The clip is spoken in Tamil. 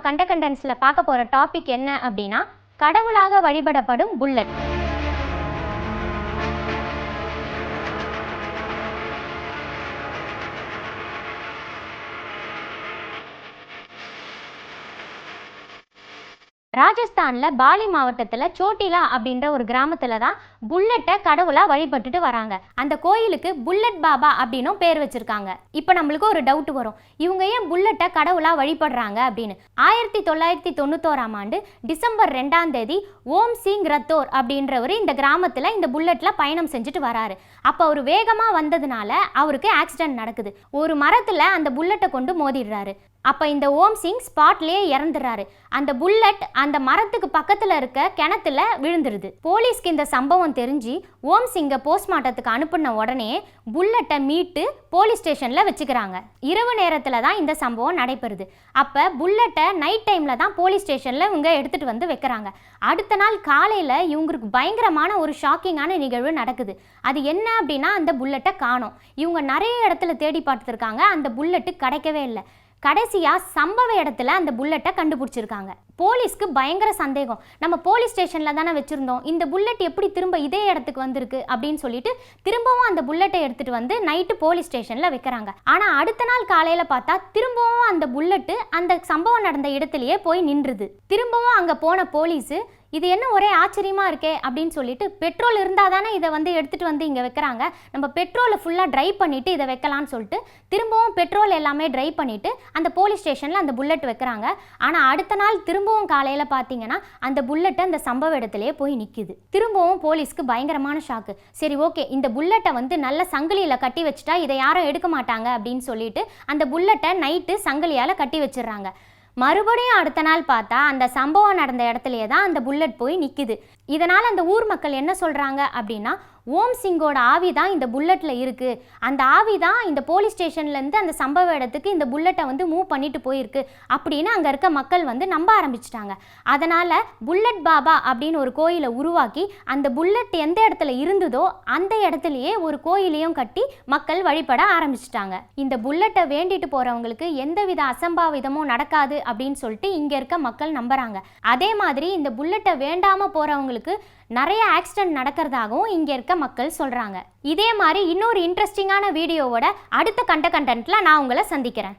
நம்ம கண்ட கண்டன்ஸில் பார்க்க போகிற டாபிக் என்ன அப்படின்னா கடவுளாக வழிபடப்படும் புல்லட். ராஜஸ்தானில் பாலி மாவட்டத்தில் சோட்டிலா அப்படின்ற ஒரு கிராமத்தில் தான் புல்லட்டை கடவுளாக வழிபட்டுட்டு வராங்க. அந்த கோயிலுக்கு புல்லட் பாபா அப்படின்னும் பேர் வச்சுருக்காங்க. இப்போ நம்மளுக்கு ஒரு டவுட் வரும். இவங்க ஏன் புல்லட்டை கடவுளாக வழிபடுறாங்க அப்படின்னு? ஆயிரத்தி தொள்ளாயிரத்தி தொண்ணூத்தோராம் ஆண்டு டிசம்பர் ரெண்டாம் தேதி ஓம் சிங் ரத்தோர் அப்படின்றவர் இந்த கிராமத்தில் இந்த புல்லட்டில் பயணம் செஞ்சுட்டு வராரு. அப்போ அவர் வேகமாக வந்ததுனால அவருக்கு ஆக்சிடென்ட் நடக்குது. ஒரு மரத்தில் அந்த புல்லட்டை கொண்டு மோதிடுறாரு. அப்போ இந்த ஓம் சிங் ஸ்பாட்லேயே இறந்துடுறாரு. அந்த புல்லட் அந்த மரத்துக்கு பக்கத்தில் இருக்க கிணத்துல விழுந்துருது. போலீஸ்க்கு இந்த சம்பவம் தெரிஞ்சு ஓம் சிங்கை போஸ்ட்மார்ட்டத்துக்கு அனுப்பின உடனே புல்லட்டை மீட்டு போலீஸ் ஸ்டேஷனில் வச்சுக்கிறாங்க. இரவு நேரத்தில் தான் இந்த சம்பவம் நடைபெறுது. அப்போ புல்லட்டை நைட் டைமில் தான் போலீஸ் ஸ்டேஷனில் இவங்க எடுத்துகிட்டு வந்து வைக்கிறாங்க. அடுத்த நாள் காலையில் இவங்களுக்கு பயங்கரமான ஒரு ஷாக்கிங்கான நிகழ்வு நடக்குது. அது என்ன அப்படின்னா அந்த புல்லட்டை காணும். இவங்க நிறைய இடத்துல தேடி பார்த்துருக்காங்க. அந்த புல்லட்டு கிடைக்கவே இல்லை. கடைசியாக சம்பவ இடத்துல அந்த புல்லட்டை கண்டுபிடிச்சிருக்காங்க. போலீஸ்க்கு பயங்கர சந்தேகம். நம்ம போலீஸ் ஸ்டேஷனில் தானே வச்சுருந்தோம். இந்த புல்லட் எப்படி திரும்ப இதே இடத்துக்கு வந்திருக்கு அப்படின்னு சொல்லிட்டு திரும்பவும் அந்த புல்லட்டை எடுத்துகிட்டு வந்து நைட்டு போலீஸ் ஸ்டேஷனில் வைக்கிறாங்க. ஆனால் அடுத்த நாள் காலையில் பார்த்தா திரும்பவும் அந்த புல்லட்டு அந்த சம்பவம் நடந்த இடத்துலையே போய் நின்றுது. திரும்பவும் அங்கே போன போலீஸு இது என்ன ஒரே ஆச்சரியமாக இருக்கே அப்படின்னு சொல்லிட்டு பெட்ரோல் இருந்தால் தானே இதை வந்து எடுத்துகிட்டு வந்து இங்கே வைக்கிறாங்க. நம்ம பெட்ரோலை ஃபுல்லாக ட்ரை பண்ணிவிட்டு இதை வைக்கலான்னு சொல்லிட்டு திரும்பவும் பெட்ரோல் எல்லாமே ட்ரை பண்ணிவிட்டு அந்த போலீஸ் ஸ்டேஷனில் அந்த புல்லட் வைக்கிறாங்க. ஆனால் அடுத்த நாள் திரும்ப திரும்பவும் காலையில் பார்த்தீங்கன்னா அந்த புல்லட்டை அந்த சம்பவ இடத்துலயே போய் நிற்கிது திரும்பவும் போலீஸ்க்கு பயங்கரமான ஷாக்கு சரி ஓகே இந்த புல்லட்டை வந்து நல்ல சங்கிலியில் கட்டி வச்சுட்டா இதை யாரும் எடுக்க மாட்டாங்க அப்படின்னு சொல்லிட்டு அந்த புல்லட்டை நைட்டு சங்கிலியால் கட்டி வச்சிடுறாங்க. மறுபடியும் அடுத்த நாள் பார்த்தா அந்த சம்பவம் நடந்த இடத்துலயே தான் அந்த புல்லட் போய் நிற்கிது இதனால் அந்த ஊர் மக்கள் என்ன சொல்கிறாங்க அப்படின்னா ஓம் சிங்கோட ஆவி தான் இந்த புல்லட்டில் இருக்குது அந்த ஆவி தான் இந்த போலீஸ் ஸ்டேஷன்லேருந்து அந்த சம்பவ இடத்துக்கு இந்த புல்லட்டை வந்து மூவ் பண்ணிட்டு போயிருக்கு அப்படின்னு அங்கே இருக்க மக்கள் வந்து நம்ப ஆரம்பிச்சிட்டாங்க. அதனால் புல்லட் பாபா அப்படின்னு ஒரு கோயிலை உருவாக்கி அந்த புல்லட் எந்த இடத்துல இருந்ததோ அந்த இடத்துலையே ஒரு கோயிலையும் கட்டி மக்கள் வழிபட ஆரம்பிச்சிட்டாங்க. இந்த புல்லட்டை வேண்டிட்டு போகிறவங்களுக்கு எந்தவித அசம்பாவிதமும் நடக்காது அப்படின்னு சொல்லிட்டு இங்கே இருக்க மக்கள் நம்புகிறாங்க அதே மாதிரி இந்த புல்லட்டை வேண்டாமல் போகிறவங்களுக்கு நிறைய ஆக்சிடென்ட் நடக்கிறதாகவும் இங்கே இருக்க மக்கள் சொல்கிறாங்க இதே மாதிரி இன்னொரு இன்ட்ரெஸ்டிங்கான வீடியோவோட அடுத்த கண்ட கண்டென்ட்டில் நான் உங்களை சந்திக்கிறேன்.